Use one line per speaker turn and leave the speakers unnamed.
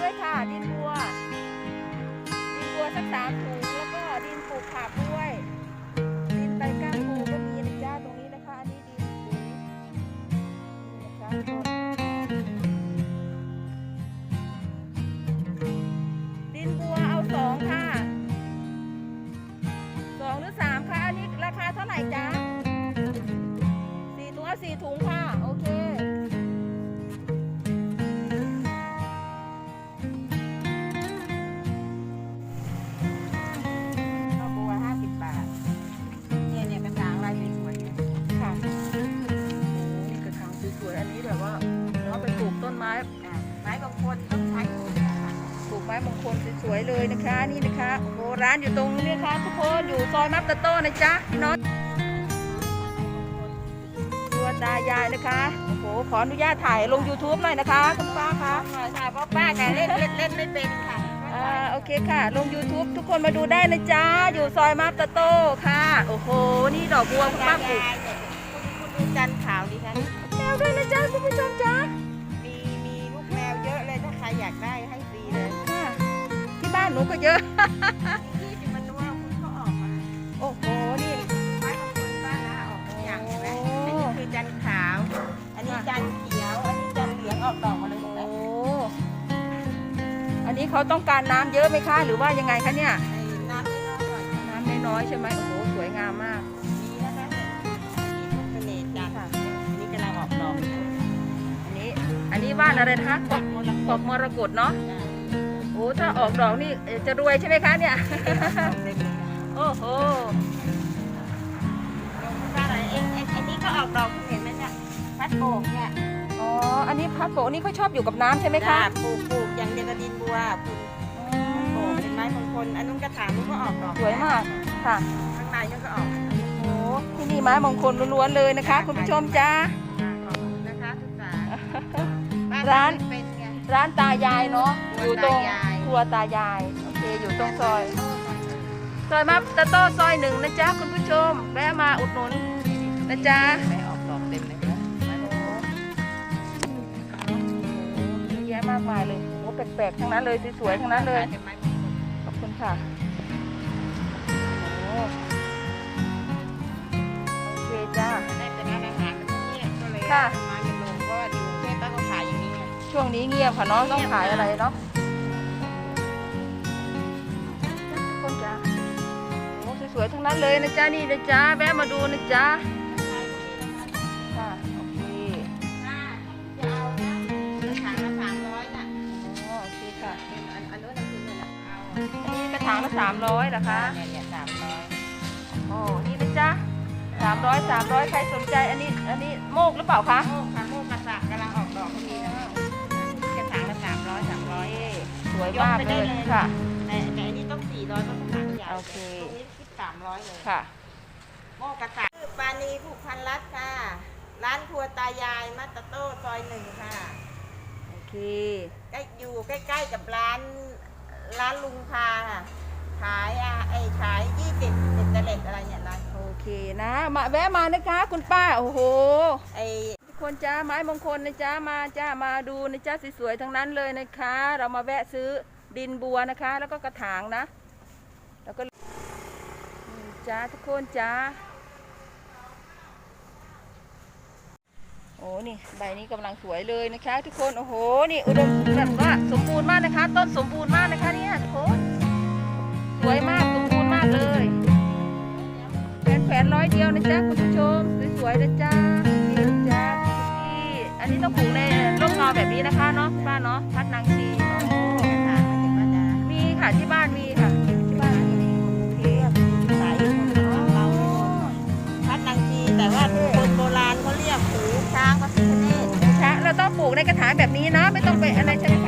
ด้วยค่ะ ดินบัว ดินบัวสักสามถุงแล้วก็ดินปลูกผักด้วย ดินใบก้านปูก็มีนะจ๊ะตรงนี้นะคะ อันนี้ดินปุ๋ยนะคะดินบัวเอาสองค่ะสองหรือสามคะอันนี้ราคาเท่าไหร่จ๊ะสี่ถุงเอาสี่ถุงค่ะ โอเค อะไม้
บางคนต้องใช้ถุงนะคะ
ปลูกไม้มงคลสวยๆเลยนะคะนี่นะคะโอ้โหร้านอยู่ตรงนี้นะคะทุกคนอยู่ซอยมัปตะโต้นะจ๊ะพี่น้องตัวตายายนะคะโอ้โหขออนุญาตถ่ายลง YouTube หน่อยนะคะคุณป้าคะ
หน่อยค่ะเพราะป้าแกเล่นเล่นเล่นไม่เป็นค่ะ
อ่าโอเคค่ะ ลง YouTube ทุกคนมาดูได้นะจ๊ะ อยู่ซอยมัปตะโต้ค่ะ โอ้โห นี่ดอกบัวคุณป้าปลูก
ยายเนี่ยคุณคุณดูจันทร์ขาวดิคะ
แมวด้วยนะจ๊ะคุณผู้ชมจ๊ะ
รอยากได้ให้ฟรีเลย
ค่ะที่บ้านหนูก็เยอะ
ที่ที่มันว่าคุณก็ออกมา
โอ้โห นี่
ไม้บางคนป้าละออกทุกอย่างเห็นไหม
โอ้
อันนี้คือจันทร์ขาว อันนี้จันทร์เขียว อันนี้จันทร์เหลืองออกดอกมาเลยเห็นไหม
โอ้ อันนี้เขาต้องการน้ำเยอะไหมคะ หรือว่ายังไงคะเนี่ย
ไอ้น้ำไม่น้อยหน่อย
น้ำน้อยๆใช่ไหมโอ้โห สวยงามมาก
มีนะคะเนี่ยมีทุกเสน่ห์จันทร์อันนี้กำลังออกดอก
อันนี้ อันนี้ว่านอะไรนะคะกอก กอกมรกตเนาะโอ้ถ้าออกดอกนี่เอ่อจะรวยใช่ไหมคะเนี่ยโอ้โห
ป้าไหนเอ็นเอ็นอันนี้ก็ออกดอกคุณเห็นไหมเนี่ยพัดโบกเนี่ย
อ๋ออันนี้พัดโบกนี่เขาชอบอยู่กับน้ำใช่ไหมคะ
จ้าปลูกปลูกอย่างเดียวกับดินบัวปลูก
อื
โบก
ม
เป็นไม้มงคลอันนู้นกระถางนู้นก็ออกดอก
สวยมากค่ะ
ข้างในนู้นก็ออก
โอ้ที่นี่ไม้มงคลล้วนๆเลยนะคะ คุณผู้ชมจ้า
ขอบคุณนะคะทุกสาป้
ร้าน ร้านตายายเนาะ
ครัว
อยู่ตรง
ตายาย
ครัวตายาย โอเค อยู่ตรงซอย ซอยมัปตะโต้ซอยหนึ่งนะจ๊ะคุณผู้ชมแวะมาอุดหนุนนะจ๊ะ
ไม่ออกดอกเต็มเลยนะไม้มงคล
เยอะแยะมากมายเลยโอ้แปลกๆทั้งนั้นเลยสวยๆทั้งนั้นเลย
เป็นไม้มงคล
ขอบคุณค่ะ โอ้โอเคจ้า
ได้เป็นร้านอาหารมันเงียบก็เลย
ค่ะ
มาเป็นโรงเพราะ งนี้
เงียบค่ะเนาะต้องขายอะไรเนาะคนจ้าโอ้สวยๆทั้งนั้นเลยนะจ๊ะนี่นะจ๊ะแวะมาดูนะจ๊ะค่ะโอเค
ถ้าจะเอานะกระถางละสามร้อยน่ะ
อ๋อโอเคค่ะ
อันนี้
กระถางละสามร้อยเหรอคะ
เนี่ยเนี่ยสามร้อย
โอ้นี่นะจ๊ะสามร้อยสามร้อยใครสนใจอันนี้อันนี้โมกหรือเปล่าคะ
โมกค่ะ
วยมากเลยค่ะ
แต่แต่อันนี้ต้องสี่ร้อยต้องกระถางใหญ่
โอเค
ตรงนี้คิดสามร้อยเลย
ค่ะ
โมกกระสักชื่อปานีผูกพันรัตน์ค่ะ ร้านครัวตายายมัตตะโต้ซอยหนึ่งค่ะ
โอเค
ใกล้อยู่ใกล้ๆกับร้านร้านลุงพาค่ะ ขายอะไอ้ขายยี่สิบสิบเตล็ดอะไรเนี่ยร้าน
โอเคนะ มาแวะมานะคะ คุณป้า โอ้โห
ไอ้
ทุก คนจ้าไม้มงคลนะจ้ามาจ้ามาดูนะจ้าสวยๆทั้งนั้นเลยนะคะ เรามาแวะซื้อดินบัวนะคะ แล้วก็กระถางนะ แล้วก็จ้าทุกคนจ้าโอ้นี่ใบนี้กำลังสวยเลยนะคะ ทุกคนโอ้โหนี่อุดมแบบว่าสมบูรณ์มากนะคะ ต้นสมบูรณ์มากนะคะเนี่ย เนาะพัดนางชี
กระถางไม่ถึงว่าจะ
มีค่ะที่บ้านมีค่ะที่บ้านมี
พัดนางชีแต่ว่าคนโบราณเขาเรียกหูช้างพระพิฆเนศ
เราต้องปลูกในกระถางแบบนี้เนาะไม่ต้องไปอะไรใช่ไหมคะ